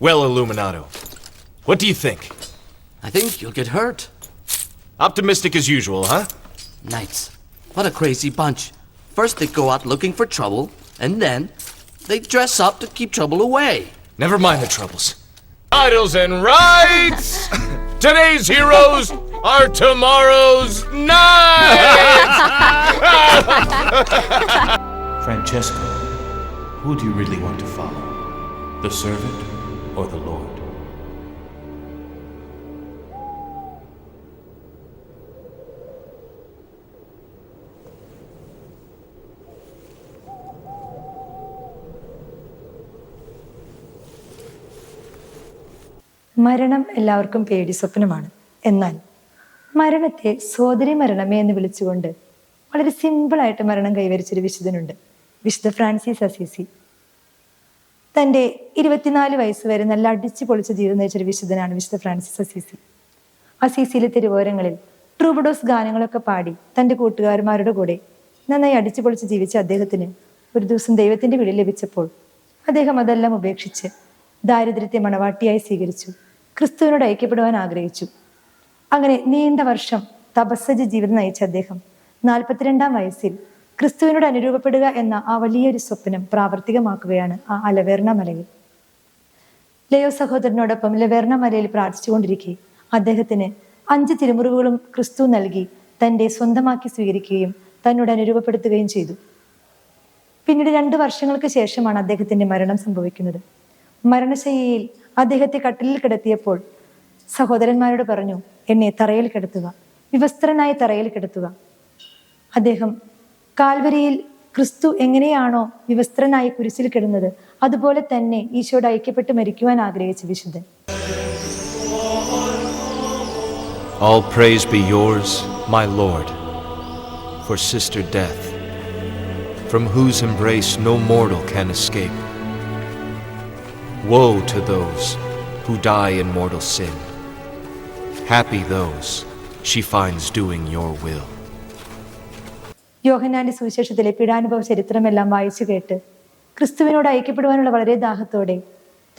Well, Illuminato, what do you think? I think you'll get hurt. Optimistic as usual, huh? Knights, what a crazy bunch. First they go out looking for trouble, and then they dress up to keep trouble away. Never mind the troubles. Idols and rights! Today's heroes are tomorrow's knights! Francesco, who do you really want to follow? The servant or the Lord? മരണം എല്ലാവർക്കും പേടി സ്വപ്നമാണ്. എന്നാൽ മരണത്തെ സോദരി മരണമേ എന്ന് വിളിച്ചുകൊണ്ട് വളരെ സിമ്പിളായിട്ട് മരണം കൈവരിച്ചൊരു വിശുദ്ധനുണ്ട്. വിശുദ്ധ ഫ്രാൻസിസ് അസീസി. തന്റെ ഇരുപത്തിനാല് വയസ്സ് വരെ നല്ല അടിച്ചു പൊളിച്ച് ജീവിതം നയിച്ചൊരു വിശുദ്ധനാണ് വിശുദ്ധ ഫ്രാൻസിസ് അസീസി. അസീസിയിലെ തിരുവോരങ്ങളിൽ ട്രൂബഡോസ് ഗാനങ്ങളൊക്കെ പാടി തന്റെ കൂട്ടുകാരന്മാരുടെ കൂടെ നന്നായി അടിച്ചു പൊളിച്ച് ജീവിച്ച അദ്ദേഹത്തിന് ഒരു ദിവസം ദൈവത്തിന്റെ വിളി ലഭിച്ചപ്പോൾ അദ്ദേഹം അതെല്ലാം ഉപേക്ഷിച്ച് ദാരിദ്ര്യത്തെ മണവാട്ടിയായി സ്വീകരിച്ചു. ക്രിസ്തുവിനോട് ഐക്യപ്പെടുവാൻ ആഗ്രഹിച്ചു. അങ്ങനെ നീണ്ട വർഷം തപസ്സജ ജീവിതം നയിച്ച അദ്ദേഹം നാൽപ്പത്തിരണ്ടാം വയസ്സിൽ ക്രിസ്തുവിനോട് അനുരൂപപ്പെടുക എന്ന ആ വലിയൊരു സ്വപ്നം പ്രാവർത്തികമാക്കുകയാണ് ആ അലവേർണ മലയിൽ. ലയോ സഹോദരനോടൊപ്പം ലവേർണ മലയിൽ പ്രാർത്ഥിച്ചുകൊണ്ടിരിക്കെ അദ്ദേഹത്തിന് അഞ്ച് തിരുമുറിവുകളും ക്രിസ്തു നൽകി തന്റെ സ്വന്തമാക്കി സ്വീകരിക്കുകയും തന്നോട് അനുരൂപപ്പെടുത്തുകയും ചെയ്തു. പിന്നീട് രണ്ട് വർഷങ്ങൾക്ക് ശേഷമാണ് അദ്ദേഹത്തിന്റെ മരണം സംഭവിക്കുന്നത്. മരണശയ്യയിൽ അദ്ദേഹത്തെ കട്ടിലിൽ കിടത്തിയപ്പോൾ സഹോദരന്മാരോട് പറഞ്ഞു എന്നെ തറയിൽ കിടത്തുക വിവസ്ത്രനായി തറയിൽ കിടത്തുക. അദ്ദേഹം കാൽവരിയിൽ ക്രിസ്തു എങ്ങനെയാണോ വിവസ്ത്രനായി കുരിശിൽ കിടന്നത് അതുപോലെ തന്നെ ഈശോയോട് ഐക്യപ്പെട്ട് മരിക്കുവാൻ ആഗ്രഹിച്ച വിശുദ്ധൻ All praise be yours, my Lord, for sister death, from whose embrace no mortal can escape. Woe to those who die in mortal sin. Happy those she finds doing your will. യോഹന്നാന്റെ സുവിശേഷത്തിലെ പീഡാനുഭവ ചരിത്രമെല്ലാം വായിച്ചു കേട്ട് ക്രിസ്തുവിനോട് ഐക്യപ്പെടുവാനുള്ള വളരെ ദാഹത്തോടെ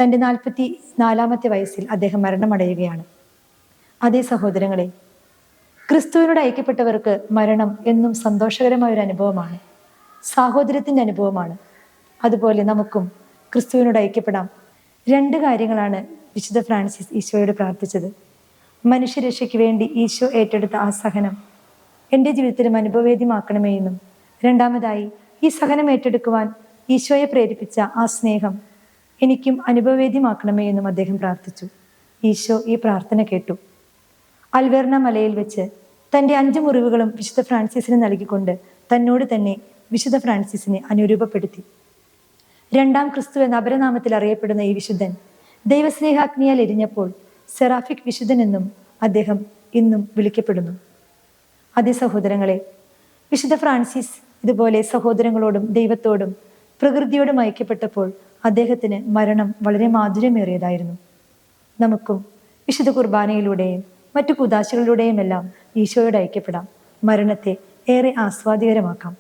തന്റെ നാൽപ്പത്തി നാലാമത്തെ വയസ്സിൽ അദ്ദേഹം മരണമടയുകയാണ്. അതേ സഹോദരങ്ങളെ ക്രിസ്തുവിനോട് ഐക്യപ്പെട്ടവർക്ക് മരണം എന്നും സന്തോഷകരമായ ഒരു അനുഭവമാണ്. സാഹോദര്യത്തിന്റെ അനുഭവമാണ്. അതുപോലെ നമുക്കും ക്രിസ്തുവിനോട് ഐക്യപ്പെടാം. രണ്ട് കാര്യങ്ങളാണ് വിശുദ്ധ ഫ്രാൻസിസ് ഈശോയോട് പ്രാർത്ഥിച്ചത്. മനുഷ്യരക്ഷയ്ക്ക് വേണ്ടി ഈശോ ഏറ്റെടുത്ത ആ സഹനം എന്റെ ജീവിതത്തിലും അനുഭവവേദ്യമാക്കണമേ എന്നും രണ്ടാമതായി ഈ സഹനം ഏറ്റെടുക്കുവാൻ ഈശോയെ പ്രേരിപ്പിച്ച ആ സ്നേഹം എനിക്കും അനുഭവവേദ്യമാക്കണമേ എന്നും അദ്ദേഹം പ്രാർത്ഥിച്ചു. ഈശോ ഈ പ്രാർത്ഥന കേട്ടു. അൽവേർണ മലയിൽ വെച്ച് തന്റെ അഞ്ച് മുറിവുകളും വിശുദ്ധ ഫ്രാൻസിസിന് നൽകിക്കൊണ്ട് തന്നോട് തന്നെ വിശുദ്ധ ഫ്രാൻസിസിനെ അനുരൂപപ്പെടുത്തി. രണ്ടാം ക്രിസ്തു എന്ന അപരനാമത്തിൽ അറിയപ്പെടുന്ന ഈ വിശുദ്ധൻ ദൈവസ്നേഹാഗ്നിയാൽ എരിഞ്ഞപ്പോൾ സെറാഫിക് വിശുദ്ധൻ എന്നും അദ്ദേഹം ഇന്നും വിളിക്കപ്പെടുന്നു. അതേ സഹോദരങ്ങളെ വിശുദ്ധ ഫ്രാൻസിസ് ഇതുപോലെ സഹോദരങ്ങളോടും ദൈവത്തോടും പ്രകൃതിയോടും ഐക്യപ്പെട്ടപ്പോൾ അദ്ദേഹത്തിന് മരണം വളരെ മാധുര്യമേറിയതായിരുന്നു. നമുക്കും വിശുദ്ധ കുർബാനയിലൂടെയും മറ്റു കുദാശകളിലൂടെയുമെല്ലാം ഈശോയോട് ഐക്യപ്പെടാം. മരണത്തെ ഏറെ ആസ്വാദികരമാക്കാം